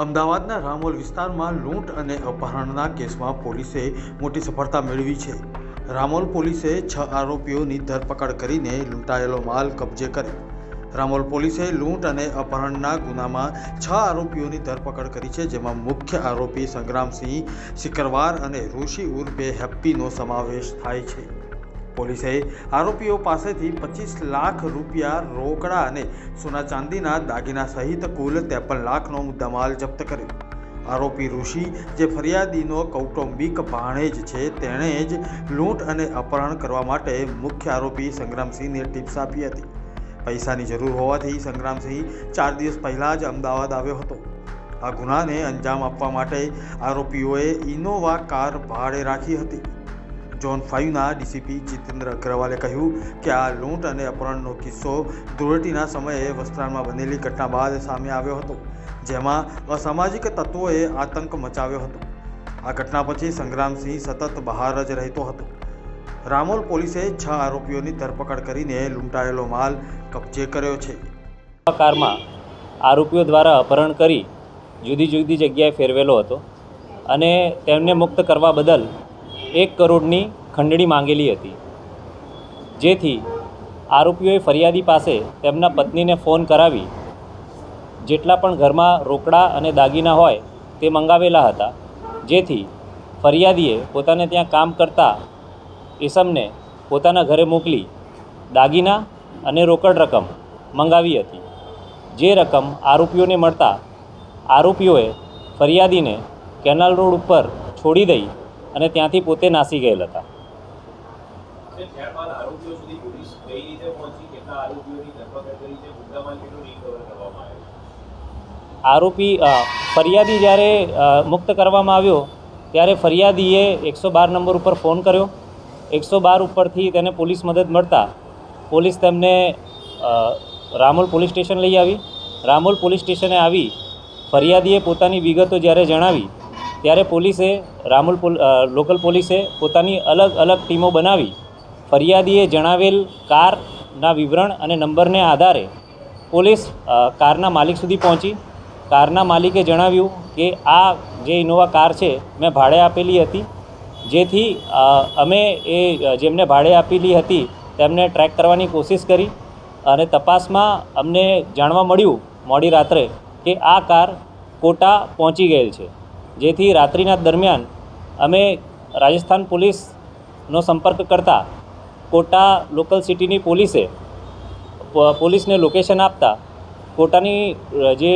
અમદાવાદના રામોલ વિસ્તારમાં લૂંટ અને અપહરણના કેસમાં પોલીસે મોટી સફળતા મેળવી છે. રામોલ પોલીસે છ આરોપીઓની ધરપકડ કરીને લૂંટાયેલો માલ કબજે કર્યો. રામોલ પોલીસે લૂંટ અને અપહરણના ગુનામાં છ આરોપીઓની ધરપકડ કરી છે, જેમાં મુખ્ય આરોપી સંગ્રામસિંહ સિકરવાર અને ઋષિ ઉર્ફે હેપ્પીનો સમાવેશ થાય છે. પોલીસે આરોપીઓ પાસેથી પચીસ લાખ રૂપિયા રોકડા અને સોના ચાંદીના દાગીના સહિત કુલ ત્રેપન લાખનો મુદ્દામાલ જપ્ત કર્યો. આરોપી ઋષિ, જે ફરિયાદીનો કૌટુંબિક ભાણેજ છે, તેણે જ લૂંટ અને અપહરણ કરવા માટે મુખ્ય આરોપી સંગ્રામસિંહને ટિપ્સ આપી હતી. પૈસાની જરૂર હોવાથી સંગ્રામસિંહ ચાર દિવસ પહેલાં જ અમદાવાદ આવ્યો હતો. આ ગુનાને અંજામ આપવા માટે આરોપીઓએ ઇનોવા કાર ભાડે રાખી હતી. ઝોન ફાઇવના ડીસીપી જીતેન્દ્ર અગ્રવાલે કહ્યું કે આ લૂંટ અને અપહરણનો કિસ્સો ધૂળેટીના સમયે વસ્ત્રાણમાં બનેલી ઘટના બાદ સામે આવ્યો હતો, જેમાં અસામાજિક તત્વોએ આતંક મચાવ્યો હતો. આ ઘટના પછી સંગ્રામસિંહ સતત બહાર જ રહેતો હતો. રામોલ પોલીસે છ આરોપીઓની ધરપકડ કરીને લૂંટાયેલો માલ કબજે કર્યો છે. કારમાં આરોપીઓ દ્વારા અપહરણ કરી જુદી જુદી જગ્યાએ ફેરવેલો હતો અને તેમને મુક્ત કરવા બદલ એક કરોડની ખંડણી માંગેલી હતી. જેથી આરોપીઓએ ફરિયાદી પાસે તેમના પત્નીને ફોન કરાવી. જેટલા પણ ઘરમાં રોકડા અને દાગીના હોય તે મંગાવેલા હતા. જેથી ફરિયાદીએ પોતાને ત્યાં કામ કરતા ઈસમને પોતાના ઘરે મોકલી દાગીના અને રોકડ રકમ મંગાવી હતી. જે રકમ આરોપીઓને મળતા આરોપીઓએ ફરિયાદીને કેનાલ રોડ ઉપર છોડી દઈ અને ત્યાંથી પોતે નાસી ગયેલ હતા. આરોપી ફરિયાદી જ્યારે મુક્ત કરવામાં આવ્યો, ત્યારે ફરિયાદીએ એકસો બાર નંબર ઉપર ફોન કર્યો. એકસો બાર ઉપરથી તેને પોલીસ મદદ મળતા પોલીસ તેમને રામોલ પોલીસ સ્ટેશન લઈ આવી. રામોલ પોલીસ સ્ટેશને આવી, ફરિયાદીએ પોતાની વિગતો જ્યારે જણાવી, ત્યારે પોલીસે રામોલ લોકલ પોલીસે પોતાની અલગ અલગ ટીમો બનાવી ફરિયાદીએ જણાવેલ કારના વિવરણ અને નંબરને આધારે પોલીસ કારના માલિક સુધી પહોંચી. કારના માલિકે જણાવ્યું કે આ જે ઇનોવા કાર છે, મેં ભાડે આપેલી હતી. જેથી અમે એ જેમને ભાડે આપેલી હતી, તેમને ટ્રેક કરવાની કોશિશ કરી અને તપાસમાં અમને જાણવા મળ્યું, મોડી રાત્રે, કે આ કાર કોટા પહોંચી ગયેલ છે. જેથી રાત્રિના દરમિયાન અમે રાજસ્થાન પોલીસનો સંપર્ક કરતા કોટા લોકલ સિટીની પોલીસે પોલીસને લોકેશન આપતા કોટાની જે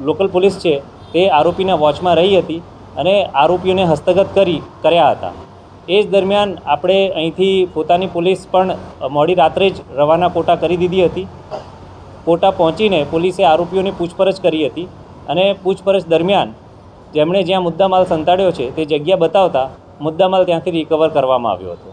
લોકલ પોલીસ છે, તે આરોપીના વોચમાં રહી હતી અને આરોપીઓને હસ્તગત કરી, કર્યા હતા. એ જ દરમિયાન આપણે અહીંથી પોતાની પોલીસ પણ મોડી રાત્રે જ રવાના કોટા કરી દીધી હતી. કોટા પહોંચીને પોલીસે આરોપીઓની પૂછપરછ કરી હતી અને પૂછપરછ દરમિયાન જેમણે જ્યાં મુદ્દામાલ સંતાડ્યો છે, તે જગ્યા બતાવતા મુદ્દામાલ ત્યાંથી રિકવર કરવામાં આવ્યો હતો.